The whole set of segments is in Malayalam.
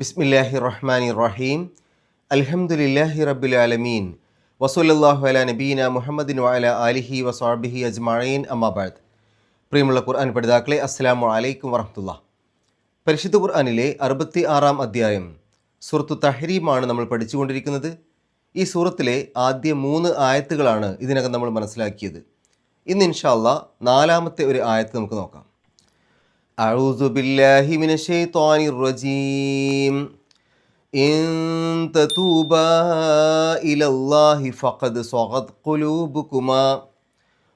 ബിസ്മില്ലാഹി റഹ്മാനി റഹീം അൽഹംദുലില്ലാഹി റബ്ബിൽ ആലമീൻ വസൂലല്ലാഹു അല നബീന മുഹമ്മദിൻ വാല അലിഹി വസാബിഹി അജ്മഈൻ. അമ്മാബാദ് പ്രിയമുള്ള ഖുർആൻ പഠിതാക്കളെ അസ്സലാമു അലൈക്കും വറഹമുല്ല പരിശുദ്ധ ഖുർആാനിലെ അറുപത്തി ആറാം അധ്യായം സുഹൃത്തു തഹരീമാണ് നമ്മൾ പഠിച്ചുകൊണ്ടിരിക്കുന്നത്. ഈ സൂറത്തിലെ ആദ്യ മൂന്ന് ആയത്തുകളാണ് ഇതിനകം നമ്മൾ മനസ്സിലാക്കിയത്. ഇന്ന് ഇൻഷാല്ല നാലാമത്തെ ഒരു ആയത്ത് നമുക്ക് നോക്കാം. أعوذ بالله من الشيطان الرجيم إن تتوبا إلى الله فقد صغت قلوبكما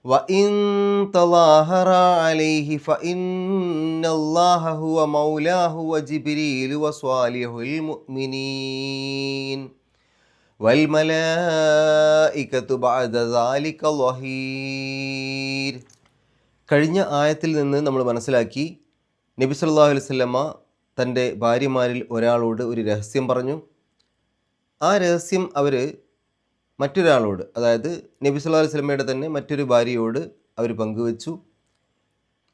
وإن تظاهرا عليه فإن الله هو مولاه وجبريل وصالح المؤمنين والملائكة بعد ذلك ظهير കഴിഞ്ഞ ആയത്തിൽ നിന്ന് നമ്മൾ മനസ്സിലാക്കി നബി അലൈഹി വസല്ലമ തന്റെ ഭാര്യമാരിൽ ഒരാളോട് ഒരു രഹസ്യം പറഞ്ഞു. ആ രഹസ്യം അവർ മറ്റൊരാളോട് അതായത് നബി അലൈഹി വസല്ലമയുടെ തന്നെ മറ്റൊരു ഭാര്യയോട് അവർ പങ്കുവച്ചു.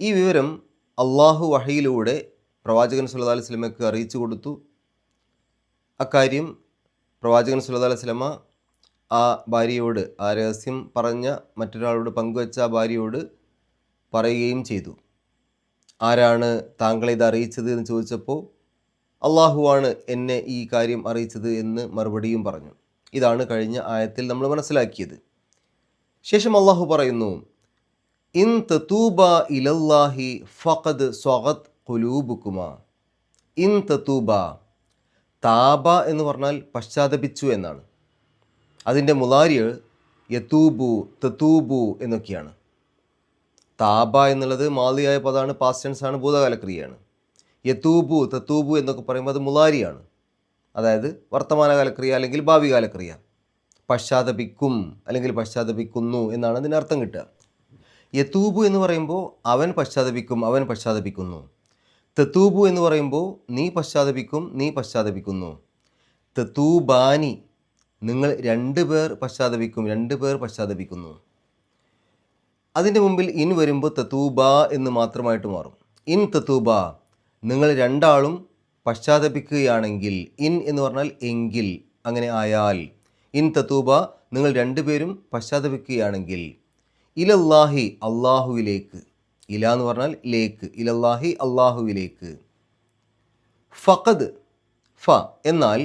ഈ വിവരം അള്ളാഹു വഹയിലൂടെ പ്രവാചകൻ സല്ലല്ലാഹു അലൈഹി വസല്ലമയ്ക്ക് അറിയിച്ചു കൊടുത്തു. അക്കാര്യം പ്രവാചകൻ അലൈഹി വസല്ലമ ആ ഭാര്യയോട് ആ രഹസ്യം പറഞ്ഞ മറ്റൊരാളോട് പങ്കുവച്ച ആ ഭാര്യയോട് പറയുകയും ചെയ്തു. ആരാണ് താങ്കളെ ഇത് അറിയിച്ചത് എന്ന് ചോദിച്ചപ്പോൾ അള്ളാഹുവാണ് എന്നെ ഈ കാര്യം അറിയിച്ചത് എന്ന് മറുപടിയും പറഞ്ഞു. ഇതാണ് കഴിഞ്ഞ ആയത്തിൽ നമ്മൾ മനസ്സിലാക്കിയത്. ശേഷം അള്ളാഹു പറയുന്നു ഇൻ തത്തൂബ ഇലല്ലാഹി ഫഖദ് സ്വഗത് കുലൂബുക്കുമ ഇൻ തത്തൂബ താബ എന്ന് പറഞ്ഞാൽ പശ്ചാത്തപിച്ചു എന്നാണ്. അതിന്റെ മുലാരിയ് യത്തൂബു തത്തൂബു എന്നൊക്കെയാണ്. താബ എന്നുള്ളത് മാലിയായ പദമാണ് പാസ്റ്റൻസ് ആണ് ഭൂതകാല ക്രിയയാണ് യത്തൂബു തത്തൂബു എന്നൊക്കെ പറയുമ്പോൾ അത് മുലാരിയാണ് അതായത് വർത്തമാനകാല ക്രിയ അല്ലെങ്കിൽ ഭാവികാല ക്രിയ പശ്ചാത്തപിക്കും അല്ലെങ്കിൽ പശ്ചാത്തപിക്കുന്നു എന്നാണ് അതിന് അർത്ഥം കിട്ടുക. യത്തൂബു എന്ന് പറയുമ്പോൾ അവൻ പശ്ചാത്തപിക്കും അവൻ പശ്ചാത്തപിക്കുന്നു. തെത്തൂബു എന്ന് പറയുമ്പോൾ നീ പശ്ചാത്തപിക്കും നീ പശ്ചാത്തപിക്കുന്നു. തെത്തൂബാനി നിങ്ങൾ രണ്ട് പേർ പശ്ചാത്തപിക്കും രണ്ട് പേർ പശ്ചാത്തപിക്കുന്നു. അതിന്റെ മുമ്പിൽ ഇൻ വരുമ്പോൾ തത്തൂബ എന്ന് മാത്രമായിട്ട് മാറും. ഇൻ തത്തൂബ നിങ്ങൾ രണ്ടാളും പശ്ചാത്തപിക്കുകയാണെങ്കിൽ ഇൻ എന്ന് പറഞ്ഞാൽ എങ്കിൽ അങ്ങനെ ആയാൽ ഇൻ തത്തൂബ നിങ്ങൾ രണ്ടുപേരും പശ്ചാത്തപിക്കുകയാണെങ്കിൽ ഇലല്ലാഹി അള്ളാഹുവിലേക്ക് ഇല എന്ന് പറഞ്ഞാൽ ലേക്ക് ഇലല്ലാഹി അള്ളാഹുവിലേക്ക് ഫഖദ് ഫ എന്നാൽ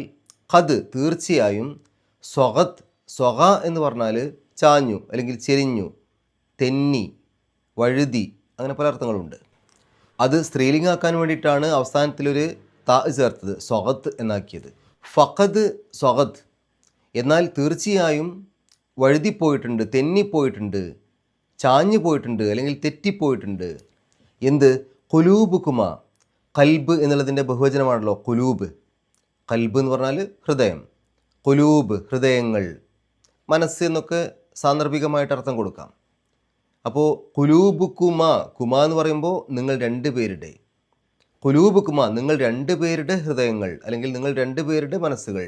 ഖദ് തീർച്ചയായും സ്വഗത് സ്വഗ എന്ന് പറഞ്ഞാൽ ചാഞ്ഞു അല്ലെങ്കിൽ ചെരിഞ്ഞു. തെന്നി വഴുതി അങ്ങനെ പല അർത്ഥങ്ങളുണ്ട്. അത് സ്ത്രീലിംഗാക്കാൻ വേണ്ടിയിട്ടാണ് അവസാനത്തിലൊരു താ ചേർത്തത് സ്വഗത്ത് എന്നാക്കിയത്. ഫഖദ് സ്വഗത് എന്നാൽ തീർച്ചയായും വഴുതിപ്പോയിട്ടുണ്ട് തെന്നിപ്പോയിട്ടുണ്ട് ചാഞ്ഞു പോയിട്ടുണ്ട് അല്ലെങ്കിൽ തെറ്റിപ്പോയിട്ടുണ്ട്. എന്ത്? കുലൂബ് കുമ കൽബ് എന്നുള്ളതിന്റെ ബഹുവചനമാണല്ലോ കുലൂബ് കൽബ് എന്ന് പറഞ്ഞാൽ ഹൃദയം. കുലൂബ് ഹൃദയങ്ങൾ. മനസ്സ് എന്നൊക്കെ സാന്ദർഭികമായിട്ട് അർത്ഥം കൊടുക്കാം. അപ്പോൾ കുലൂബ് കുമ എന്ന് പറയുമ്പോൾ നിങ്ങൾ രണ്ട് പേരുടെ. കുലൂബ് കുമ നിങ്ങൾ രണ്ട് പേരുടെ ഹൃദയങ്ങൾ അല്ലെങ്കിൽ നിങ്ങൾ രണ്ട് പേരുടെ മനസ്സുകൾ.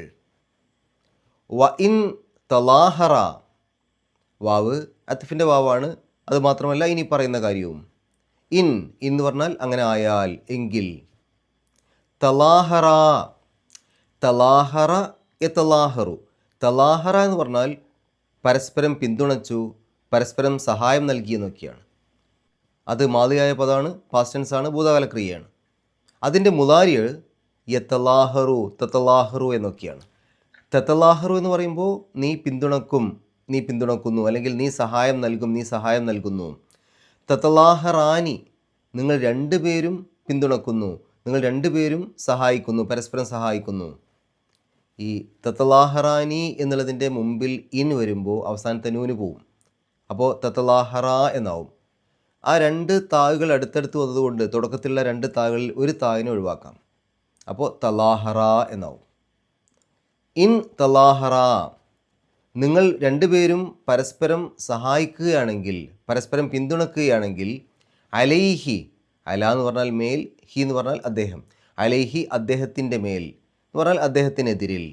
വ ഇൻ തലാഹറ വാവ് അത്തിഫിന്റെ വാവാണ് അത് മാത്രമല്ല ഇനി പറയുന്ന കാര്യവും. ഇൻ എന്ന് പറഞ്ഞാൽ അങ്ങനെ ആയാൽ എങ്കിൽ. തലാഹറ തലാഹറ എ തലാഹറു തലാഹറ എന്ന് പറഞ്ഞാൽ പരസ്പരം പിന്തുണച്ചു പരസ്പരം സഹായം നൽകിയെന്നൊക്കെയാണ് അത് മാതിയായ പദമാണ് പാസ്റ്റൻസ് ആണ് ഭൂതകാല ക്രിയയാണ്. അതിന്റെ മുതാരികൾ യത്തലാഹറു തത്തലാഹറു എന്നൊക്കെയാണ്. തത്തലാഹറു എന്ന് പറയുമ്പോൾ നീ പിന്തുണക്കും നീ പിന്തുണക്കുന്നു അല്ലെങ്കിൽ നീ സഹായം നൽകും നീ സഹായം നൽകുന്നു. തത്തലാഹറാനി നിങ്ങൾ രണ്ടുപേരും പിന്തുണക്കുന്നു നിങ്ങൾ രണ്ടുപേരും സഹായിക്കുന്നു പരസ്പരം സഹായിക്കുന്നു. ഈ തത്തലാഹറാനി എന്നുള്ളതിന്റെ മുമ്പിൽ ഇൻ വരുമ്പോൾ അവസാനത്തെ നൂന് പോവും. അപ്പോൾ തത്തലാഹറ എന്നാവും. ആ രണ്ട് താഴുകൾ അടുത്തടുത്ത് വന്നതുകൊണ്ട് തുടക്കത്തിലുള്ള രണ്ട് താഴുകളിൽ ഒരു താഴിനെ ഒഴിവാക്കാം. അപ്പോൾ തലാഹറ എന്നാവും. ഇൻ തലാഹറ നിങ്ങൾ രണ്ടുപേരും പരസ്പരം സഹായിക്കുകയാണെങ്കിൽ പരസ്പരം പിന്തുണക്കുകയാണെങ്കിൽ അലൈഹി അല എന്ന് പറഞ്ഞാൽ മേൽ ഹി എന്ന് പറഞ്ഞാൽ അദ്ദേഹം അലൈഹി അദ്ദേഹത്തിന്റെ മേൽ എന്ന് പറഞ്ഞാൽ അദ്ദേഹത്തിനെതിരിൽ.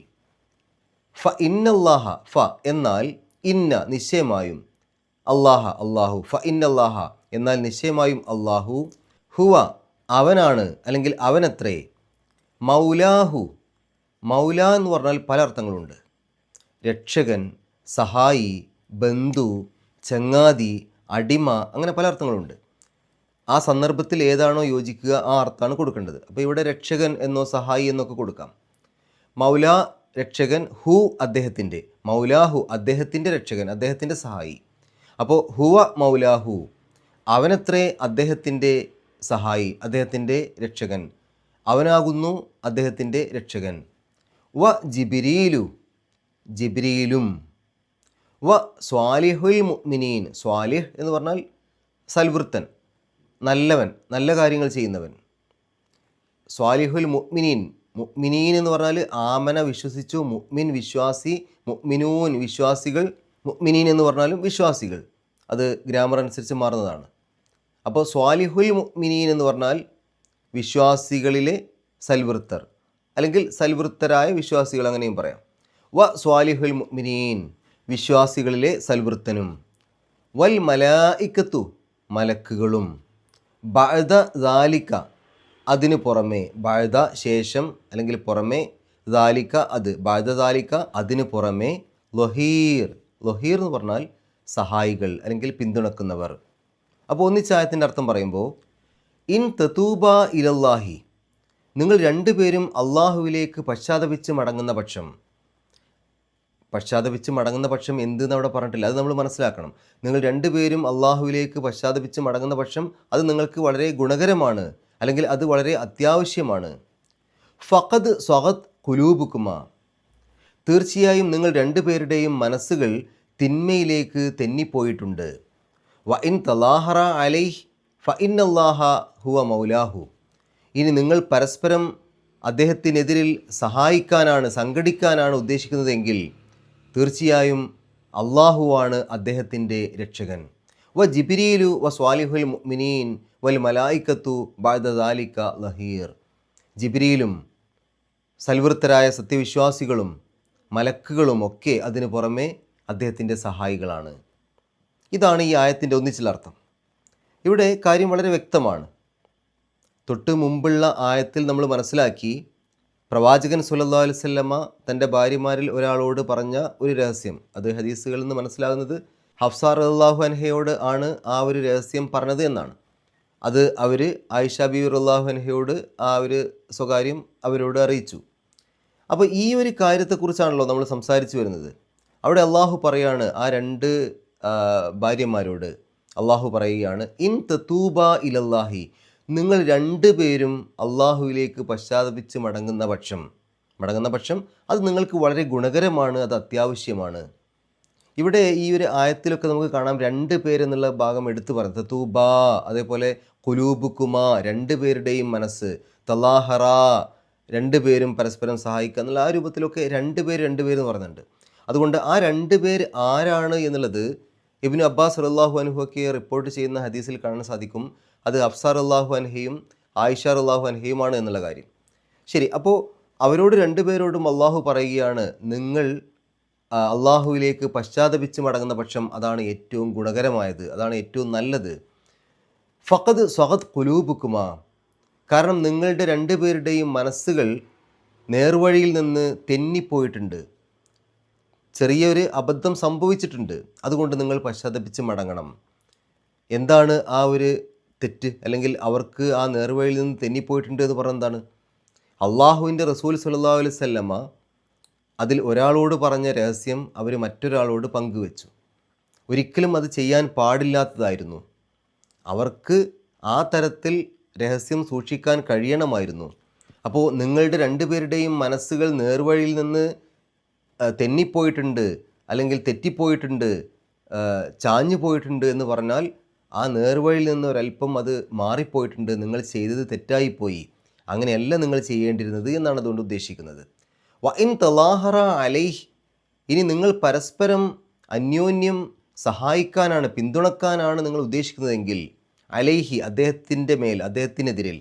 ഫ ഇന്നല്ലാഹ ഫ എന്നാൽ ഇന്ന നിശ്ചയമായും അള്ളാഹ അള്ളാഹു. ഫ ഇൻ അള്ളാഹ എന്നാൽ നിശ്ചയമായും അള്ളാഹു ഹുവ അവനാണ്. അല്ലെങ്കിൽ അവനത്രേ. മൗലാഹു. മൗല എന്ന് പറഞ്ഞാൽ പല അർത്ഥങ്ങളുണ്ട്. രക്ഷകൻ സഹായി ബന്ധു ചങ്ങാതി അടിമ അങ്ങനെ പല അർത്ഥങ്ങളുണ്ട്. ആ സന്ദർഭത്തിൽ ഏതാണോ യോജിക്കുക ആ അർത്ഥമാണ് കൊടുക്കേണ്ടത്. അപ്പോൾ ഇവിടെ രക്ഷകൻ എന്നോ സഹായി എന്നൊക്കെ കൊടുക്കാം. മൗല രക്ഷകൻ ഹു അദ്ദേഹത്തിന്റെ. മൗലാഹു അദ്ദേഹത്തിന്റെ രക്ഷകൻ അദ്ദേഹത്തിന്റെ സഹായി. അപ്പോൾ ഹുവ മൗലാഹു അവനത്രേ അദ്ദേഹത്തിന്റെ സഹായി അദ്ദേഹത്തിന്റെ രക്ഷകൻ. അവനാകുന്നു അദ്ദേഹത്തിന്റെ രക്ഷകൻ. വ ജിബിരീലു ജിബ്രീലും. വ സ്വാലിഹുൽ മുഅ്മിനീൻ സ്വാലിഹ് എന്ന് പറഞ്ഞാൽ സൽവൃത്തൻ നല്ലവൻ നല്ല കാര്യങ്ങൾ ചെയ്യുന്നവൻ. സ്വാലിഹുൽ മുഅ്മിനീൻ മുഅ്മിനീൻ എന്ന് പറഞ്ഞാൽ ആമന വിശ്വസിച്ചു മുഅ്മിൻ വിശ്വാസി മുഅ്മിനൂൻ വിശ്വാസികൾ മുഅ്മിനീൻ എന്ന് പറഞ്ഞാലും വിശ്വാസികൾ. അത് ഗ്രാമർ അനുസരിച്ച് മാറുന്നതാണ്. അപ്പോൾ സ്വാലിഹുൽ മുഅ്മിനീൻ എന്ന് പറഞ്ഞാൽ വിശ്വാസികളിലെ സൽവൃത്തർ. അല്ലെങ്കിൽ സൽവൃത്തരായ വിശ്വാസികൾ അങ്ങനെയും പറയാം. വ സ്വാലിഹുൽ മുഅ്മിനീൻ വിശ്വാസികളിലെ സൽവൃത്തനും. വൽ മലായിക്കത്തു മലക്കുകളും. ബഅദ ദാലിക്ക അതിന് പുറമേ ബഅദ ശേഷം അല്ലെങ്കിൽ പുറമേ ദാലിക്ക അത് ബഅദ ദാലിക്ക അതിന് പുറമേ ലൊഹീർ. ലൊഹീർ എന്ന് പറഞ്ഞാൽ സഹായികൾ അല്ലെങ്കിൽ പിന്തുണക്കുന്നവർ. അപ്പോൾ ഒന്നിച്ചായത്തിന്റെ അർത്ഥം പറയുമ്പോൾ ഇൻ തത്തൂബ ഇലല്ലാഹി നിങ്ങൾ രണ്ടുപേരും അള്ളാഹുവിലേക്ക് പശ്ചാത്തപിച്ച് മടങ്ങുന്ന പക്ഷം. പശ്ചാത്തപിച്ച് മടങ്ങുന്ന പക്ഷം എന്തെന്ന് അവിടെ പറഞ്ഞിട്ടില്ല. അത് നമ്മൾ മനസ്സിലാക്കണം. നിങ്ങൾ രണ്ടുപേരും അള്ളാഹുവിലേക്ക് പശ്ചാത്തപിച്ച് മടങ്ങുന്ന പക്ഷം അത് നിങ്ങൾക്ക് വളരെ ഗുണകരമാണ് അല്ലെങ്കിൽ അത് വളരെ അത്യാവശ്യമാണ്. ഫഖദ് സ്വഹദ് കുലൂബുക്കുമ തീർച്ചയായും നിങ്ങൾ രണ്ടുപേരുടെയും മനസ്സുകൾ തിന്മയിലേക്ക് തെന്നിപ്പോയിട്ടുണ്ട്. വ ഇൻ തലാഹറ അലൈഹ് ഫ ഇൻ അള്ളാഹ ഹുവ മൗലാഹു. ഇനി നിങ്ങൾ പരസ്പരം അദ്ദേഹത്തിനെതിരിൽ സഹായിക്കാനാണ് സംഘടിക്കാനാണ് ഉദ്ദേശിക്കുന്നതെങ്കിൽ തീർച്ചയായും അള്ളാഹുവാണ് അദ്ദേഹത്തിന്റെ രക്ഷകൻ. വ ജിബിരിയിലു വ സ്വാലിഹുൽ മിനീൻ വൽ മലായിക്കത്തു ബാദാലിക്ക ലഹീർ. ജിബിരിയിലും സൽവൃത്തരായ സത്യവിശ്വാസികളും മലക്കുകളും ഒക്കെ അതിനു പുറമെ അദ്ദേഹത്തിന്റെ സഹായികളാണ്. ഇതാണ് ഈ ആയത്തിന്റെ ഒന്നിച്ചിലർത്ഥം. ഇവിടെ കാര്യം വളരെ വ്യക്തമാണ്. തൊട്ട് മുമ്പുള്ള ആയത്തിൽ നമ്മൾ മനസ്സിലാക്കി പ്രവാചകൻ സുലല്ലാ അലൈഹി വസല്ലമ തന്റെ ഭാര്യമാരിൽ ഒരാളോട് പറഞ്ഞ ഒരു രഹസ്യം. അത് ഹദീസുകളിൽ നിന്ന് മനസ്സിലാകുന്നത് ഹഫ്സാർ അള്ളാഹു അൻഹയോട് ആണ് ആ ഒരു രഹസ്യം പറഞ്ഞത് എന്നാണ്. അത് അവർ ആയിഷ ബീർ അള്ളാഹു അൻഹയോട് ആ ഒരു സ്വകാര്യം അവരോട് അറിയിച്ചു. അപ്പോൾ ഈ ഒരു കാര്യത്തെക്കുറിച്ചാണല്ലോ നമ്മൾ സംസാരിച്ചു വരുന്നത്. അവിടെ അള്ളാഹു പറയാണ് ആ രണ്ട് ഭാര്യമാരോട് അള്ളാഹു പറയുകയാണ് ഇൻ തത്തൂബ ഇലല്ലാഹി നിങ്ങൾ രണ്ടു പേരും അള്ളാഹുവിലേക്ക് പശ്ചാത്തപിച്ച് മടങ്ങുന്ന പക്ഷം. മടങ്ങുന്ന പക്ഷം അത് നിങ്ങൾക്ക് വളരെ ഗുണകരമാണ് അത് അത്യാവശ്യമാണ്. ഇവിടെ ഈ ഒരു ആയത്തിലൊക്കെ നമുക്ക് കാണാം രണ്ട് പേരെന്നുള്ള ഭാഗം എടുത്തു പറഞ്ഞു തത്തൂബ അതേപോലെ കുലൂബുക്കുമ രണ്ട് പേരുടെയും മനസ്സ്. തലാഹറ രണ്ട് പേരും പരസ്പരം സഹായിക്കുക എന്നുള്ള ആ രൂപത്തിലൊക്കെ രണ്ട് പേര് രണ്ട് പേര് എന്ന് പറയുന്നുണ്ട്. അതുകൊണ്ട് ആ രണ്ട് പേര് ആരാണ് എന്നുള്ളത് ഇബിന് അബ്ബാസ് അള്ളാഹു അൻഹുവൊക്കെ റിപ്പോർട്ട് ചെയ്യുന്ന ഹദീസിൽ കാണാൻ സാധിക്കും. അത് അഫ്സാർ അള്ളാഹു അൻഹയും ആയിഷാർ അള്ളാഹു അൻഹയുമാണ് എന്നുള്ള കാര്യം. ശരി അപ്പോൾ അവരോട് രണ്ടുപേരോടും അള്ളാഹു പറയുകയാണ് നിങ്ങൾ അള്ളാഹുവിലേക്ക് പശ്ചാത്തപിച്ച് മടങ്ങുന്ന പക്ഷം അതാണ് ഏറ്റവും ഗുണകരമായത് അതാണ് ഏറ്റവും നല്ലത്. ഫഖദ് സ്വഹദ് കുലൂബുക്കുമ കാരണം നിങ്ങളുടെ രണ്ടുപേരുടെയും മനസ്സുകൾ നേർവഴിയിൽ നിന്ന് തെന്നിപ്പോയിട്ടുണ്ട്. ചെറിയൊരു അബദ്ധം സംഭവിച്ചിട്ടുണ്ട്. അതുകൊണ്ട് നിങ്ങൾ പശ്ചാത്തപിച്ച് മടങ്ങണം. എന്താണ് ആ ഒരു തെറ്റ്? അല്ലെങ്കിൽ അവർക്ക് ആ നേർവഴിയിൽ നിന്ന് തെന്നിപ്പോയിട്ടുണ്ട് എന്ന് പറഞ്ഞ എന്താണ്? അള്ളാഹുവിന്റെ റസൂൽ സല്ലാ അലൈഹി വസല്ലമ അതിൽ ഒരാളോട് പറഞ്ഞ രഹസ്യം അവർ മറ്റൊരാളോട് പങ്കുവെച്ചു. ഒരിക്കലും അത് ചെയ്യാൻ പാടില്ലാത്തതായിരുന്നു. അവർക്ക് ആ തരത്തിൽ രഹസ്യം സൂക്ഷിക്കാൻ കഴിയണമായിരുന്നു. അപ്പോൾ നിങ്ങളുടെ രണ്ടുപേരുടെയും മനസ്സുകൾ നേർവഴിയിൽ നിന്ന് തെന്നിപ്പോയിട്ടുണ്ട് അല്ലെങ്കിൽ തെറ്റിപ്പോയിട്ടുണ്ട് ചാഞ്ഞു പോയിട്ടുണ്ട് എന്ന് പറഞ്ഞാൽ ആ നേർവഴിയിൽ നിന്ന് ഒരല്പം അത് മാറിപ്പോയിട്ടുണ്ട്. നിങ്ങൾ ചെയ്തത് തെറ്റായിപ്പോയി. അങ്ങനെയല്ല നിങ്ങൾ ചെയ്യേണ്ടിരുന്നത് എന്നാണ് അതുകൊണ്ട് ഉദ്ദേശിക്കുന്നത്. വ ഇൻ തലാഹറ അലൈഹ് ഇനി നിങ്ങൾ പരസ്പരം അന്യോന്യം സഹായിക്കാനാണ് പിന്തുണക്കാനാണ് നിങ്ങൾ ഉദ്ദേശിക്കുന്നതെങ്കിൽ അലൈഹി അദ്ദേഹത്തിന്റെ മേൽ അദ്ദേഹത്തിനെതിരിൽ.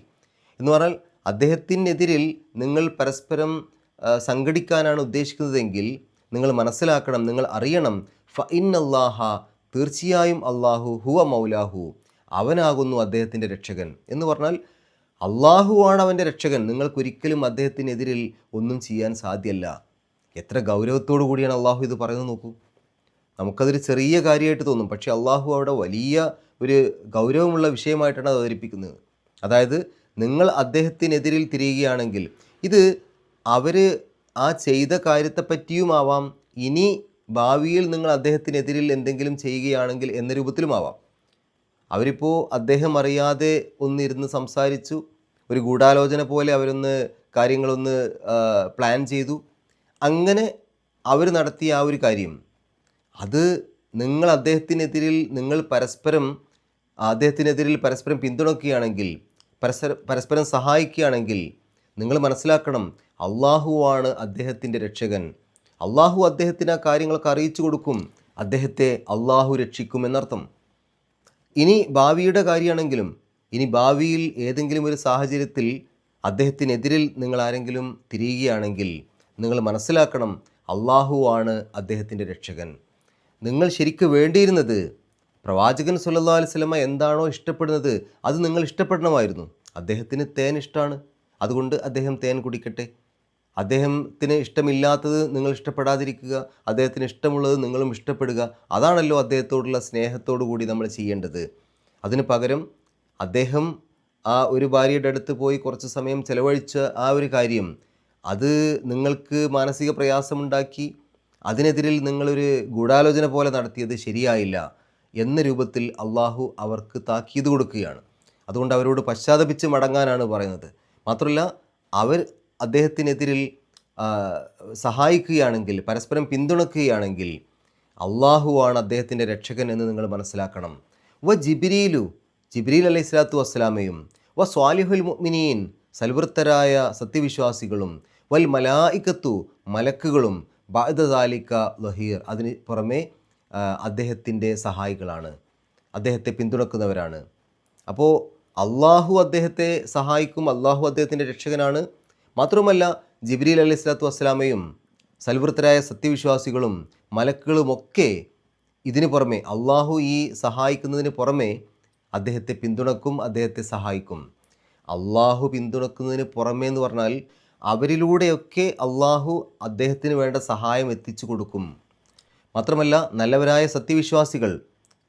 എന്ന് പറഞ്ഞാൽ അദ്ദേഹത്തിനെതിരിൽ നിങ്ങൾ പരസ്പരം സംഘടിക്കാനാണ് ഉദ്ദേശിക്കുന്നതെങ്കിൽ നിങ്ങൾ മനസ്സിലാക്കണം നിങ്ങൾ അറിയണം. ഫ ഇൻ അള്ളാഹ തീർച്ചയായും അള്ളാഹു ഹുവ മൗലാഹു അവനാകുന്നു അദ്ദേഹത്തിന്റെ രക്ഷകൻ. എന്ന് പറഞ്ഞാൽ അള്ളാഹുവാണ് അവന്റെ രക്ഷകൻ. നിങ്ങൾക്കൊരിക്കലും അദ്ദേഹത്തിനെതിരിൽ ഒന്നും ചെയ്യാൻ സാധ്യമല്ല എത്ര ഗൗരവത്തോടു കൂടിയാണ് അള്ളാഹു ഇത് പറയുന്നത് നോക്കൂ. നമുക്കതൊരു ചെറിയ കാര്യമായിട്ട് തോന്നും. പക്ഷേ അള്ളാഹു അവിടെ വലിയ ഒരു ഗൗരവമുള്ള വിഷയമായിട്ടാണ് അവതരിപ്പിക്കുന്നത്. അതായത് നിങ്ങൾ അദ്ദേഹത്തിനെതിരിൽ തിരിയുകയാണെങ്കിൽ ഇത് അവർ ആ ചെയ്ത കാര്യത്തെപ്പറ്റിയുമാവാം ഇനി ഭാവിയിൽ നിങ്ങൾ അദ്ദേഹത്തിനെതിരിൽ എന്തെങ്കിലും ചെയ്യുകയാണെങ്കിൽ എന്ന രൂപത്തിലുമാവാം അവരിപ്പോൾ അദ്ദേഹം അറിയാതെ ഒന്നിരുന്ന് സംസാരിച്ചു. ഒരു ഗൂഢാലോചന പോലെ അവരൊന്ന് കാര്യങ്ങളൊന്ന് പ്ലാൻ ചെയ്തു. അങ്ങനെ അവർ നടത്തിയ ആ ഒരു കാര്യം അത് നിങ്ങൾ അദ്ദേഹത്തിനെതിരിൽ നിങ്ങൾ പരസ്പരം അദ്ദേഹത്തിനെതിരിൽ പരസ്പരം പിന്തുണക്കുകയാണെങ്കിൽ പരസ്പരം പരസ്പരം സഹായിക്കുകയാണെങ്കിൽ നിങ്ങൾ മനസ്സിലാക്കണം അള്ളാഹുവാണ് അദ്ദേഹത്തിന്റെ രക്ഷകൻ. അള്ളാഹു അദ്ദേഹത്തിന് ആ കാര്യങ്ങളൊക്കെ അറിയിച്ചു കൊടുക്കും. അദ്ദേഹത്തെ അള്ളാഹു രക്ഷിക്കും എന്നർത്ഥം. ഇനി ഭാവിയുടെ കാര്യമാണെങ്കിലും ഇനി ഭാവിയിൽ ഏതെങ്കിലും ഒരു സാഹചര്യത്തിൽ അദ്ദേഹത്തിനെതിരിൽ നിങ്ങൾ ആരെങ്കിലും തിരിയുകയാണെങ്കിൽ നിങ്ങൾ മനസ്സിലാക്കണം അള്ളാഹുവാണ് അദ്ദേഹത്തിന്റെ രക്ഷകൻ. നിങ്ങൾ ശരിക്ക് വേണ്ടിയിരുന്നത്. പ്രവാചകൻ സുല്ലാ അലൈഹി വസല്ലമ എന്താണോ ഇഷ്ടപ്പെടുന്നത് അത് നിങ്ങൾ ഇഷ്ടപ്പെടണമായിരുന്നു. അദ്ദേഹത്തിന് തേൻ ഇഷ്ടമാണ് അതുകൊണ്ട് അദ്ദേഹം തേൻ കുടിക്കട്ടെ. അദ്ദേഹത്തിന് ഇഷ്ടമില്ലാത്തത് നിങ്ങൾ ഇഷ്ടപ്പെടാതിരിക്കുക. അദ്ദേഹത്തിന് ഇഷ്ടമുള്ളത് നിങ്ങളും ഇഷ്ടപ്പെടുക. അതാണല്ലോ അദ്ദേഹത്തോടുള്ള സ്നേഹത്തോടു കൂടി നമ്മൾ ചെയ്യേണ്ടത്. അതിന് പകരം അദ്ദേഹം ആ ഒരു ഭാര്യയുടെ അടുത്ത് പോയി കുറച്ച് സമയം ചിലവഴിച്ച ആ ഒരു കാര്യം അത് നിങ്ങൾക്ക് മാനസിക പ്രയാസമുണ്ടാക്കി അതിനെതിരിൽ നിങ്ങളൊരു ഗൂഢാലോചന പോലെ നടത്തിയത് ശരിയായില്ല എന്ന രൂപത്തിൽ അള്ളാഹു അവർക്ക് താക്കീത് കൊടുക്കുകയാണ്. അതുകൊണ്ട് അവരോട് പശ്ചാത്തപിച്ച് മടങ്ങാനാണ് പറയുന്നത്. മാത്രമല്ല അവർ അദ്ദേഹത്തിനെതിരിൽ സഹായിക്കുകയാണെങ്കിൽ പരസ്പരം പിന്തുണക്കുകയാണെങ്കിൽ അള്ളാഹുവാണ് അദ്ദേഹത്തിന്റെ രക്ഷകൻ എന്ന് നിങ്ങൾ മനസ്സിലാക്കണം. വ ജിബിരിയിലു ജിബ്രീൽ അലൈഹി സ്വലാത്തു വസ്സലാമയും വ സ്വാലിഹുൽ മുഅ്മിനീൻ സൽവൃത്തരായ സത്യവിശ്വാസികളും വൽ മലായിക്കത്തു മലക്കുകളും ബാദാലിക്ക ലഹീർ. അതിന് പുറമേ അദ്ദേഹത്തിന്റെ സഹായികളാണ്. അദ്ദേഹത്തെ പിന്തുണക്കുന്നവരാണ്. അപ്പോൾ അള്ളാഹു അദ്ദേഹത്തെ സഹായിക്കും അള്ളാഹു അദ്ദേഹത്തിന്റെ രക്ഷകനാണ്. മാത്രമല്ല ജിബ്രീൽ അലൈഹി സ്വലാത്തു വസ്സലാമയും സൽവൃത്തരായ സത്യവിശ്വാസികളും മലക്കുകളുമൊക്കെ ഇതിന് പുറമെ അള്ളാഹു ഈ സഹായിക്കുന്നതിന് പുറമെ അദ്ദേഹത്തെ പിന്തുണക്കും അദ്ദേഹത്തെ സഹായിക്കും. അള്ളാഹു പിന്തുണക്കുന്നതിന് പുറമേ എന്ന് പറഞ്ഞാൽ അവരിലൂടെയൊക്കെ അള്ളാഹു അദ്ദേഹത്തിന് വേണ്ട സഹായം എത്തിച്ചു കൊടുക്കും. മാത്രമല്ല നല്ലവരായ സത്യവിശ്വാസികൾ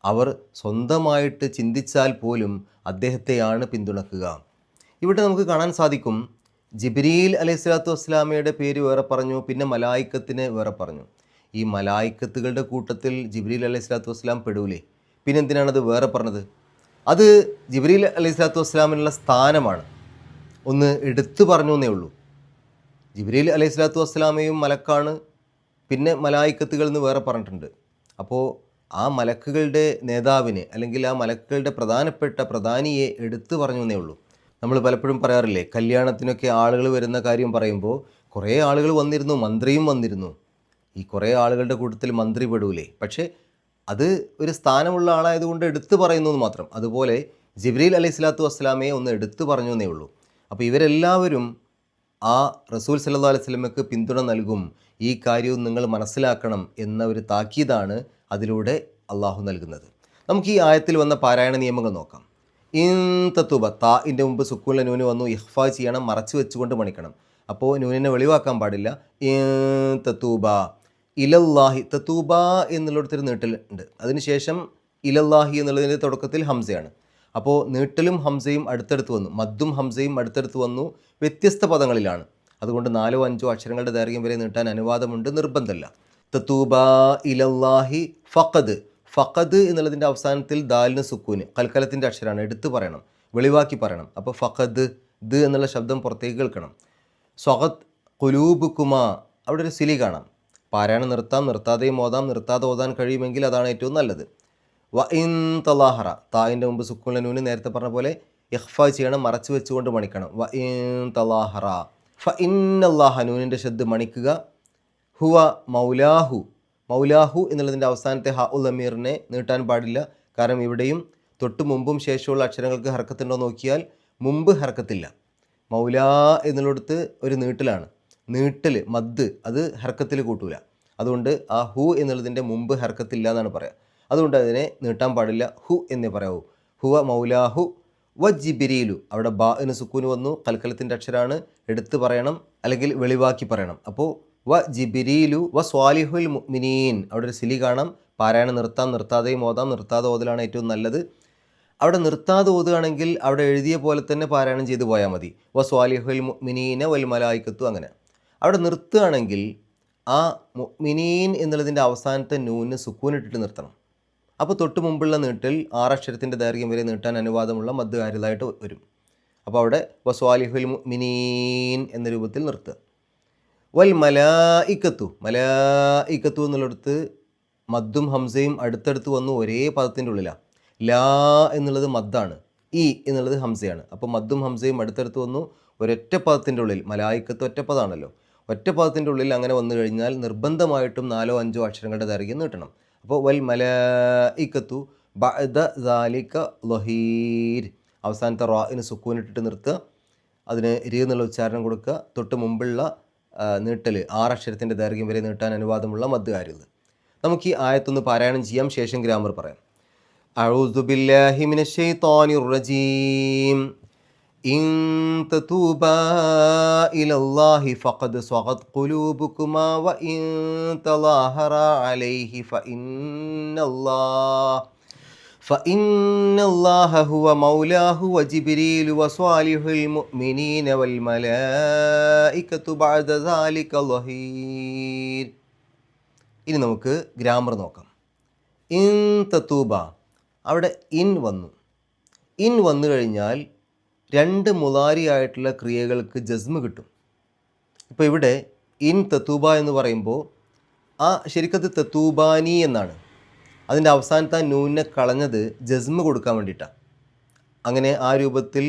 അവർ സ്വന്തമായിട്ട് ചിന്തിച്ചാൽ പോലും അദ്ദേഹത്തെയാണ് പിന്തുണക്കുക. ഇവിടെ നമുക്ക് കാണാൻ സാധിക്കും ജിബ്രീൽ അലൈഹി സ്വലാത്തു വസ്സലാമയുടെ പേര് വേറെ പറഞ്ഞു പിന്നെ മലായിക്കത്തിന് വേറെ പറഞ്ഞു. ഈ മലായിക്കത്തുകളുടെ കൂട്ടത്തിൽ ജിബ്രീൽ അലൈഹി സ്വലാത്തു വസ്സലാം പെടൂലേ? പിന്നെ അത് വേറെ പറഞ്ഞത്? അത് ജിബ്രീൽ അലൈഹി സ്വലാത്തു വസ്സലാമിനുള്ള സ്ഥാനമാണ്. ഒന്ന് എടുത്തു പറഞ്ഞു എന്നേ ഉള്ളൂ. ജിബ്രീൽ അലൈഹി സ്വലാത്തു വസ്സലാമയും മലക്കാണ്. പിന്നെ മലായിക്കത്തുകൾ എന്ന് വേറെ പറഞ്ഞിട്ടുണ്ട്. അപ്പോൾ ആ മലക്കുകളുടെ നേതാവിനെ അല്ലെങ്കിൽ ആ മലക്കുകളുടെ പ്രധാനപ്പെട്ട പ്രധാനിയെ എടുത്തു പറഞ്ഞു എന്നേ ഉള്ളൂ. നമ്മൾ പലപ്പോഴും പറയാറില്ലേ കല്യാണത്തിനൊക്കെ ആളുകൾ വരുന്ന കാര്യം പറയുമ്പോൾ കുറേ ആളുകൾ വന്നിരുന്നു മന്ത്രിയും വന്നിരുന്നു. ഈ കുറേ ആളുകളുടെ കൂട്ടത്തിൽ മന്ത്രി പെടൂലേ. പക്ഷേ അത് ഒരു സ്ഥാനമുള്ള ആളായതുകൊണ്ട് എടുത്തു പറയുന്നു എന്ന് മാത്രം. അതുപോലെ ജിബ്രീൽ അലൈഹി സ്വലാത്തു വസ്സലാമയെ ഒന്ന് എടുത്തു പറഞ്ഞു എന്നേ ഉള്ളൂ. അപ്പോൾ ഇവരെല്ലാവരും ആ റസൂൽ സല്ലല്ലാഹു അലൈഹി വസല്ലമയ്ക്ക് പിന്തുണ നൽകും. ഈ കാര്യവും നിങ്ങൾ മനസ്സിലാക്കണം എന്ന ഒരു താക്കീതാണ് അതിലൂടെ അള്ളാഹു നൽകുന്നത്. നമുക്ക് ഈ ആയത്തിൽ വന്ന പാരായണ നിയമങ്ങൾ നോക്കാം. ഇൻ തത്തുബ താ ഇന്റെ മുമ്പ് സുക്കൂലിന്റെ നൂന് വന്നു ഇഹ്ഫ ചെയ്യണം മറച്ചു വെച്ചുകൊണ്ട് മണിക്കണം. അപ്പോൾ നൂനിനെ വെളിവാക്കാൻ പാടില്ല. ഇൻ തത്തൂബ ഇലല്ലാഹി തത്തൂബ എന്നുള്ളിടത്തൊരു നീട്ടലുണ്ട് അതിനുശേഷം ഇലല്ലാഹി എന്നുള്ളതിന്റെ തുടക്കത്തിൽ ഹംസയാണ്. അപ്പോൾ നീട്ടലും ഹംസയും അടുത്തടുത്ത് വന്നു. മദ്ദും ഹംസയും അടുത്തടുത്ത് വന്നു വ്യത്യസ്ത പദങ്ങളിലാണ്. അതുകൊണ്ട് നാലോ അഞ്ചോ അക്ഷരങ്ങളുടെ ദൈർഘ്യം വരെ നീട്ടാൻ അനുവാദമുണ്ട്. നിർബന്ധമല്ല തത്തൂബ ഇലല്ലാഹി ഫഖദ്. ഫഖദ് എന്നുള്ളതിന്റെ അവസാനത്തിൽ ദാലിന് സുക്കൂന്. കൽക്കലത്തിന്റെ അക്ഷരമാണ് എടുത്തു പറയണം. വെളിവാക്കി പറയണം. അപ്പോൾ ഫഖദ് ദ് എന്നുള്ള ശബ്ദം പുറത്തേക്ക് കേൾക്കണം. സ്വഹത് കുലൂബ് കുമാ അവിടെ ഒരു സിലി കാണാം. പാരായണം നിർത്താം നിർത്താതെയും ഓതാം നിർത്താതെ ഓതാൻ കഴിയുമെങ്കിൽ അതാണ് ഏറ്റവും നല്ലത്. വ ഇൻ തലാഹറ. തായിന്റെ മുമ്പ് സുക്കുള്ള നൂന് നേരത്തെ പറഞ്ഞ പോലെ ഇഹ്ഫ ചെയ്യണം മറച്ചു വെച്ചുകൊണ്ട് മണിക്കണം. വ ഇൻ തലാഹറ. ഫ ഇൻ ഇന്നല്ലാഹ നൂനിന്റെ ശബ്ദ് മണിക്കുക. ഹുവ മൗലാഹു. മൗലാഹു എന്നുള്ളതിന്റെ അവസാനത്തെ ഹ ഉൽ അമീറിനെ നീട്ടാൻ പാടില്ല. കാരണം ഇവിടെയും തൊട്ട് മുമ്പും ശേഷമുള്ള അക്ഷരങ്ങൾക്ക് ഹർക്കത്തുണ്ടോ നോക്കിയാൽ മുമ്പ് ഹർക്കത്തില്ല. മൗലാ എന്നുള്ളിടത്ത് ഒരു നീട്ടലാണ്. നീട്ടൽ മദ് അത് ഹർക്കത്തിൽ കൂട്ടൂല. അതുകൊണ്ട് ആ ഹു എന്നുള്ളതിന്റെ മുമ്പ് ഹർക്കത്തില്ല എന്നാണ് പറയുക അതുകൊണ്ട് അതിനെ നീട്ടാൻ പാടില്ല. ഹു എന്നേ പറയാവൂ. ഹുവ മൗലാഹു വ ജിബിരിയിലു അവിടെ ബാ എന്ന് സുക്കൂന് വന്നു. കൽക്കലത്തിന്റെ അക്ഷരമാണ് എടുത്ത് പറയണം അല്ലെങ്കിൽ വെളിവാക്കി പറയണം. അപ്പോൾ വ ജിബിരിയിലു വ സ്വാലിഹുൽ മുഅ്മിനീൻ. അവിടെ ഒരു സിലി കാണാം. പാരായണം നിർത്താം നിർത്താതെയും ഓതാം. നിർത്താതെ ഓതലാണ് ഏറ്റവും നല്ലത്. അവിടെ നിർത്താതെ ഓതുകയാണെങ്കിൽ അവിടെ എഴുതിയ പോലെ തന്നെ പാരായണം ചെയ്തു പോയാൽ മതി. വ സ്വാലിഹുൽ മുഅ്മിനീന വൽ മലായിക്കത്തു അങ്ങനെ. അവിടെ നിർത്തുകയാണെങ്കിൽ ആ മുഅ്മിനീൻ എന്നുള്ളതിന്റെ അവസാനത്തെ നൂന് സുക്കൂനിട്ടിട്ട് നിർത്തണം. അപ്പോൾ തൊട്ട് മുമ്പുള്ള നീട്ടിൽ ആറക്ഷരത്തിന്റെ ദൈർഘ്യം വരെ നീട്ടാൻ അനുവാദമുള്ള മദ്ദുകാരിതായിട്ട് വരും. അപ്പോൾ അവിടെ വസ്വാലിഹുൽ മിനീൻ എന്ന രൂപത്തിൽ നിർത്തുക. വൽ മലായിക്കത്തു മലായിക്കത്തു എന്നുള്ളിടത്ത് മദ്ദും ഹംസയും അടുത്തടുത്ത് വന്നു ഒരേ പദത്തിന്റെ ഉള്ളിലാണ്. ലാ എന്നുള്ളത് മദ്ദാണ് ഇ എന്നുള്ളത് ഹംസയാണ്. അപ്പോൾ മദ്ദും ഹംസയും അടുത്തടുത്ത് വന്നു ഒരൊറ്റ പദത്തിന്റെ ഉള്ളിൽ മലായിക്കത്ത് ഒറ്റ പദമാണല്ലോ ഒറ്റ പദത്തിന്റെ ഉള്ളിൽ അങ്ങനെ വന്നു കഴിഞ്ഞാൽ നിർബന്ധമായിട്ടും നാലോ അഞ്ചോ അക്ഷരങ്ങളുടെ ദൈർഘ്യം നീട്ടണം. അപ്പോൾ വൽ മലായിക്കത്തു ബഅദ ദാലിക ലഹീർ അവസാനത്തെ റാഇന് സുക്കൂനിട്ടിട്ട് നിർത്തുക അതിന് ഇരി എന്നുള്ള ഉച്ചാരണം കൊടുക്കുക തൊട്ട് മുമ്പുള്ള ആ, നീട്ടൽ ആറക്ഷരത്തിൻ്റെ ദൈർഘ്യം വരെ നീട്ടാൻ അനുവാദമുള്ള മദ്ദുകാരുത് നമുക്ക് ഈ ആയത്തൊന്ന് പാരായണം ചെയ്യാം ശേഷം ഗ്രാമർ പറയാം أعوذ بالله من الشيطان الرجيم إن تتوبا إلى الله فقد صغت قلوبكما وإن تظاهرا عليه فإن الله فإن الله هو مولاه وجبريل وصالح المؤمنين والملائكة بعد ذلك ظهير ഇനി നമുക്ക് ഗ്രാമർ നോക്കാം ഇൻ തത്തൂബ അവിടെ ഇൻ വന്നു ഇൻ വന്നു കഴിഞ്ഞാൽ രണ്ട് മുതാരിയായിട്ടുള്ള ക്രിയകൾക്ക് ജസ്മ് കിട്ടും. ഇപ്പോൾ ഇവിടെ ഇൻ തത്തൂബ എന്ന് പറയുമ്പോൾ ആ ശരിക്കത് തത്തൂബാനി എന്നാണ്. അതിന്റെ അവസാനത്തെ ആ നൂനെ കളഞ്ഞത് ജസ്മ് കൊടുക്കാൻ വേണ്ടിയിട്ടാണ് അങ്ങനെ ആ രൂപത്തിൽ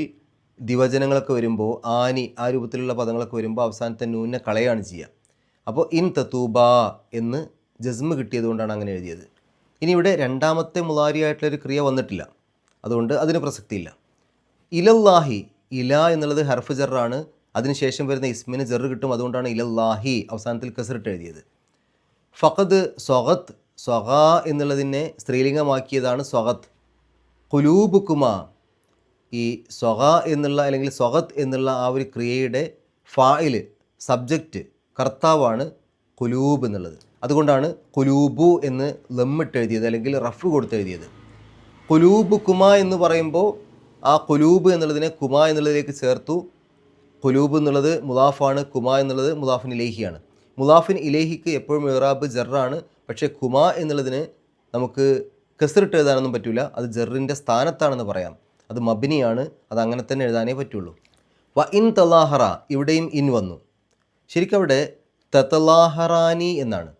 ദിവചനങ്ങളൊക്കെ വരുമ്പോൾ ആനി ആ രൂപത്തിലുള്ള പദങ്ങളൊക്കെ വരുമ്പോൾ അവസാനത്തെ നൂനെ കളയാണ് ചെയ്യുക. അപ്പോൾ ഇൻ തത്തൂബ എന്ന് ജസ്മ് കിട്ടിയതുകൊണ്ടാണ് അങ്ങനെ എഴുതിയത്. ഇനി ഇവിടെ രണ്ടാമത്തെ മുതാരിയായിട്ടുള്ളൊരു ക്രിയ വന്നിട്ടില്ല. അതുകൊണ്ട് അതിന് പ്രസക്തിയില്ല. ഇലല്ലാഹി ഇല എന്നുള്ളത് ഹർഫ് ജറാണ്. അതിനുശേഷം വരുന്ന ഇസ്മിന് ജെറ് കിട്ടും. അതുകൊണ്ടാണ് ഇലല്ലാഹി അവസാനത്തിൽ കസറിട്ട് എഴുതിയത്. ഫഖദ് സ്വഗത്ത് സ്വഗ എന്നുള്ളതിനെ സ്ത്രീലിംഗമാക്കിയതാണ് സ്വഗത്ത്. കുലൂബുക്കുമ ഈ സ്വഗ എന്നുള്ള അല്ലെങ്കിൽ സ്വഗത്ത് എന്നുള്ള ആ ഒരു ക്രിയയുടെ ഫായിൽ സബ്ജക്റ്റ് കർത്താവാണ് കുലൂബ് എന്നുള്ളത്. അതുകൊണ്ടാണ് കുലൂബു എന്ന് ലമ്മിട്ട് എഴുതിയത് അല്ലെങ്കിൽ റഫ് കൊടുത്ത് എഴുതിയത്. കുലൂബ് കുമ എന്ന് പറയുമ്പോൾ ആ കുലൂബ് എന്നുള്ളതിനെ കുമ എന്നുള്ളതിലേക്ക് ചേർത്തു. കുലൂബ് എന്നുള്ളത് മുലാഫാണ് കുമ എന്നുള്ളത് മുലാഫിൻ ഇലേഹിയാണ്. മുലാഫിൻ ഇലേഹിക്ക് എപ്പോഴും ഇറാബ് ജറാണ്. പക്ഷേ കുമ എന്നുള്ളതിന് നമുക്ക് കെസറിട്ട് എഴുതാനൊന്നും പറ്റില്ല അത് ജറിന്റെ സ്ഥാനത്താണെന്ന് പറയാം. അത് മബിനിയാണ്. അത് അങ്ങനെ തന്നെ എഴുതാനേ പറ്റുള്ളൂ. വ ഇൻ തലാഹറ ഇവിടെയും ഇൻ വന്നു. ശരിക്കും അവിടെ തത്തലാഹറാനി എന്നാണ്.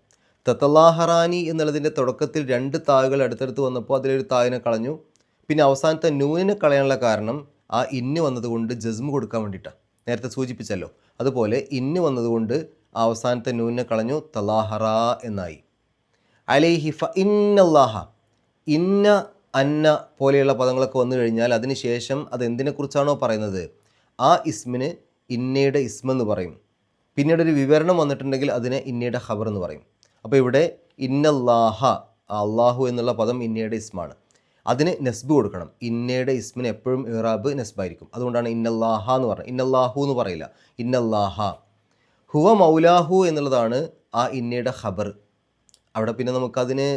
തത്തലാഹറാനി എന്നുള്ളതിന്റെ തുടക്കത്തിൽ രണ്ട് താഴുകൾ അടുത്തടുത്ത് വന്നപ്പോൾ അതിലൊരു താഴിനെ കളഞ്ഞു. പിന്നെ അവസാനത്തെ നൂനിനെ കളയാനുള്ള കാരണം ആ ഇന്ന് വന്നതുകൊണ്ട് ജസ്മ് കൊടുക്കാൻ വേണ്ടിയിട്ടാണ് നേരത്തെ സൂചിപ്പിച്ചല്ലോ. അതുപോലെ ഇന്ന് വന്നതുകൊണ്ട് അവസാനത്തെ നൂനിനെ കളഞ്ഞു തലാഹറ എന്നായി. അലൈഹി ഫ ഇന്നല്ലാഹ. ഇന്ന അന്ന പോലെയുള്ള പദങ്ങളൊക്കെ വന്നു കഴിഞ്ഞാൽ അതിനുശേഷം അത് എന്തിനെക്കുറിച്ചാണോ പറയുന്നത്? ആ ഇസ്മിന് ഇന്നയുടെ ഇസ്മെന്ന് പറയും. പിന്നീട് ഒരു വിവരണം വന്നിട്ടുണ്ടെങ്കിൽ അതിനെ ഇന്നയുടെ ഖബർ എന്ന് പറയും. അപ്പോൾ ഇവിടെ ഇന്നല്ലാഹ അള്ളാഹു എന്നുള്ള പദം ഇന്നയുടെ ഇസ്മാണ്. അതിന് നെസ്ബ് കൊടുക്കണം. ഇന്നയുടെ ഇസ്മിന് എപ്പോഴും ഇറാബ് നെസ്ബായിരിക്കും. അതുകൊണ്ടാണ് ഇന്നല്ലാഹ എന്ന് പറഞ്ഞത്. ഇന്നല്ലാഹു എന്ന് പറയില്ല. ഇന്നല്ലാഹ. ഹുവ മൗലാഹു എന്നുള്ളതാണ് ആ ഇന്നയുടെ ഖബർ. അവിടെ പിന്നെ നമുക്കതിന്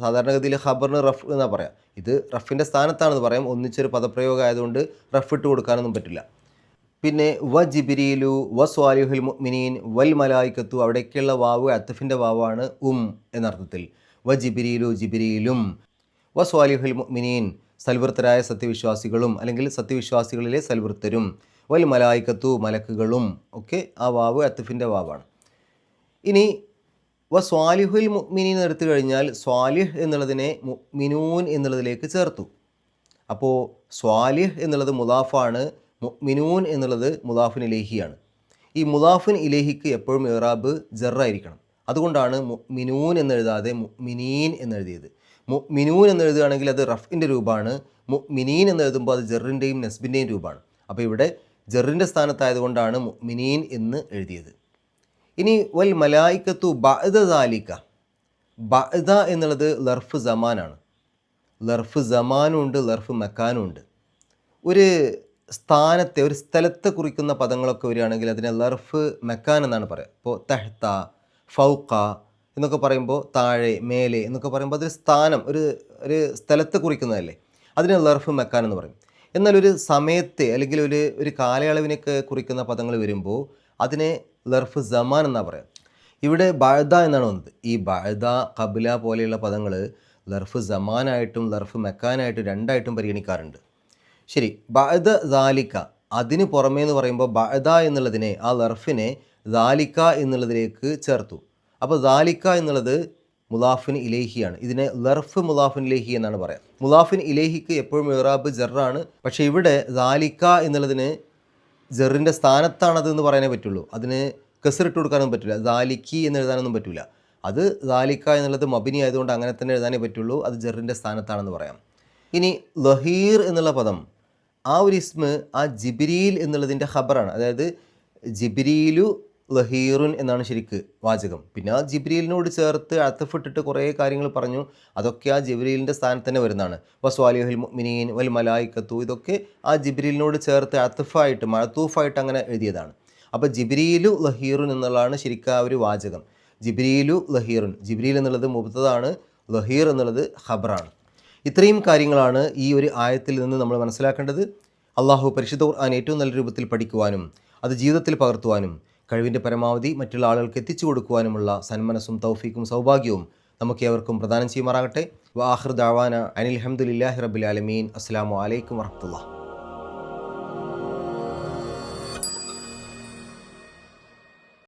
സാധാരണഗതിയിൽ ഖബറിന് റഫ് എന്നാണ് പറയാം. ഇത് റഫിന്റെ സ്ഥാനത്താണെന്ന് പറയാം. ഒന്നിച്ചൊരു പദപ്രയോഗം ആയതുകൊണ്ട് റഫ് ഇട്ട് കൊടുക്കാനൊന്നും പറ്റില്ല. പിന്നെ വ ജിബിരിയിലു വ സ്വാലിഹുൽ മുഅ്മിനീൻ വൽ മലായിക്കത്തു അവിടേക്കുള്ള വാവ് അത്തഫിന്റെ വാവാണ് ഉം എന്നർത്ഥത്തിൽ. വ ജിബിരിയിലു ജിബിരിയിലും വ മിനീൻ സൽവൃത്തരായ സത്യവിശ്വാസികളും അല്ലെങ്കിൽ സത്യവിശ്വാസികളിലെ സൽവൃത്തരും വൽ മലായിക്കത്തു മലക്കുകളും ഒക്കെ ആ വാവ് അത്തഫിന്റെ വാവാണ്. ഇനി വ സ്വാലിഹുൽ മുഅ്മിനീൻ എടുത്തു കഴിഞ്ഞാൽ സ്വാലിഹ് എന്നുള്ളതിനെ മുഅ്മിനൂൻ എന്നുള്ളതിലേക്ക് ചേർത്തു. അപ്പോൾ സ്വാലിഹ് എന്നുള്ളത് മുദാഫാണ് മുഅ്മിനൂൻ എന്നുള്ളത് മുദാഫിൻ ഇലേഹിയാണ്. ഈ മുദാഫിൻ ഇലേഹിക്ക് എപ്പോഴും ഇറാബ് ജറായിരിക്കണം. അതുകൊണ്ടാണ് മുഅ്മിനൂൻ എന്നെഴുതാതെ മുഅ്മിനീൻ എന്നെഴുതിയത്. മുഅ്മിനൂൻ എന്നെഴുതുകയാണെങ്കിൽ അത് റഫിന്റെ രൂപമാണ്. മുഅ്മിനീൻ എന്നെഴുതുമ്പോൾ അത് ജെറിന്റെയും നസ്ബിന്റെയും രൂപമാണ്. അപ്പോൾ ഇവിടെ ജെറിന്റെ സ്ഥാനത്തായതുകൊണ്ടാണ് മുഅ്മിനീൻ എന്ന് എഴുതിയത്. ഇനി വൽ മലായിക്കത്തു ബഅദ ദാലിക. ബഅദ എന്നുള്ളത് ലർഫ് സമാനാണ്. ലർഫ് സമാനും ഉണ്ട് ലർഫ് മക്കാനും ഉണ്ട് ഒരു സ്ഥാനത്തെ ഒരു സ്ഥലത്തെ കുറിക്കുന്ന പദങ്ങളൊക്കെ വരികയാണെങ്കിൽ അതിനെ ലർഫ് മെക്കാൻ എന്നാണ് പറയുക. ഇപ്പോൾ തെഹ്ത ഫൗക്ക എന്നൊക്കെ പറയുമ്പോൾ താഴെ മേലെ എന്നൊക്കെ പറയുമ്പോൾ അതൊരു സ്ഥാനം ഒരു ഒരു സ്ഥലത്ത് കുറിക്കുന്നതല്ലേ? അതിനെ ലർഫ് മെക്കാൻ എന്ന് പറയും. എന്നാൽ ഒരു സമയത്തെ അല്ലെങ്കിൽ ഒരു ഒരു കാലയളവിനൊക്കെ കുറിക്കുന്ന പദങ്ങൾ വരുമ്പോൾ അതിനെ ലർഫ് ജമാൻ എന്നാണ് പറയാം. ഇവിടെ ബഅദ എന്നാണ് വന്നത്. ഈ ബഅദ കബില പോലെയുള്ള പദങ്ങൾ ലർഫ് ജമാനായിട്ടും ലർഫ് മെക്കാനായിട്ടും രണ്ടായിട്ടും പരിഗണിക്കാറുണ്ട്. ശരി ബഅദ ദാലിക്ക അതിന് പുറമേ എന്ന് പറയുമ്പോൾ ബഅദ എന്നുള്ളതിനെ ആ ലർഫിനെ ദാലിക്ക എന്നുള്ളതിലേക്ക് ചേർത്തു. അപ്പോൾ ദാലിക്ക എന്നുള്ളത് മുലാഫിൻ ഇലേഹിയാണ്. ഇതിനെ ലർഫ് മുലാഫിൻ ഇലേഹി എന്നാണ് പറയാം. മുലാഫിൻ ഇലേഹിക്ക് എപ്പോഴും ഇറാബ് ജറാണ്. പക്ഷേ ഇവിടെ ദാലിക്ക എന്നുള്ളതിന് ജെറിന്റെ സ്ഥാനത്താണത് എന്ന് പറയാനേ പറ്റുള്ളൂ. അതിന് കെസറിട്ട് കൊടുക്കാനൊന്നും പറ്റില്ല. ദാലിക്കി എന്ന് എഴുതാനൊന്നും പറ്റില്ല. അത് ദാലിക്ക എന്നുള്ളത് മബിനി ആയതുകൊണ്ട് അങ്ങനെ തന്നെ എഴുതാനേ പറ്റുള്ളൂ. അത് ജെറിന്റെ സ്ഥാനത്താണെന്ന് പറയാം. ഇനി ലഹീർ എന്നുള്ള പദം ആ ഒരു ഇസ്മ് ആ ജിബിരിയിൽ എന്നുള്ളതിന്റെ ഖബറാണ്. അതായത് ജിബിരിയിലു ലഹീറുൻ എന്നാണ് ശരിക്ക് വാചകം. പിന്നെ ആ ജിബ്രീലിനോട് ചേർത്ത് അത്തഫിട്ടിട്ട് കുറേ കാര്യങ്ങൾ പറഞ്ഞു. അതൊക്കെ ആ ജിബ്രീലിന്റെ സ്ഥാനത്ത് തന്നെ വരുന്നതാണ്. വസ്വാലിഹുൽ മിനീൻ വൽ മലായിക്കത്തു ഇതൊക്കെ ആ ജിബ്രീലിനോട് ചേർത്ത് അത്തഫായിട്ട് മഴത്തൂഫായിട്ട് അങ്ങനെ എഴുതിയതാണ്. അപ്പോൾ ജിബ്രീലു ലഹീറുൻ എന്നുള്ളതാണ് ശരിക്കും ആ ഒരു വാചകം. ജിബ്രീലു ലഹീറുൻ ജിബ്രീൽ എന്നുള്ളത് മുബത്തതാണ് ലഹീർ എന്നുള്ളത് ഖബറാണ്. ഇത്രയും കാര്യങ്ങളാണ് ഈ ഒരു ആയത്തിൽ നിന്ന് നമ്മൾ മനസ്സിലാക്കേണ്ടത്. അള്ളാഹു പരിശുദ്ധ ഖുർആൻ ഏറ്റവും നല്ല രൂപത്തിൽ പഠിക്കുവാനും അത് ജീവിതത്തിൽ പകർത്തുവാനും കഴിവിന്റെ പരമാവധി മറ്റുള്ള ആളുകൾക്ക് എത്തിച്ചു കൊടുക്കുവാനുമുള്ള സന്മനസ്സും തൗഫീക്കും സൗഭാഗ്യവും നമുക്ക് ഏവർക്കും പ്രദാനം ചെയ്യുമാറാകട്ടെ. വാഹിർ ദാവാന അനിൽ അഹമ്മദില്ലാഹി റബ്ബിൽ ആലമീൻ. അസ്സാം വലൈക്കും വർഹമുല്ല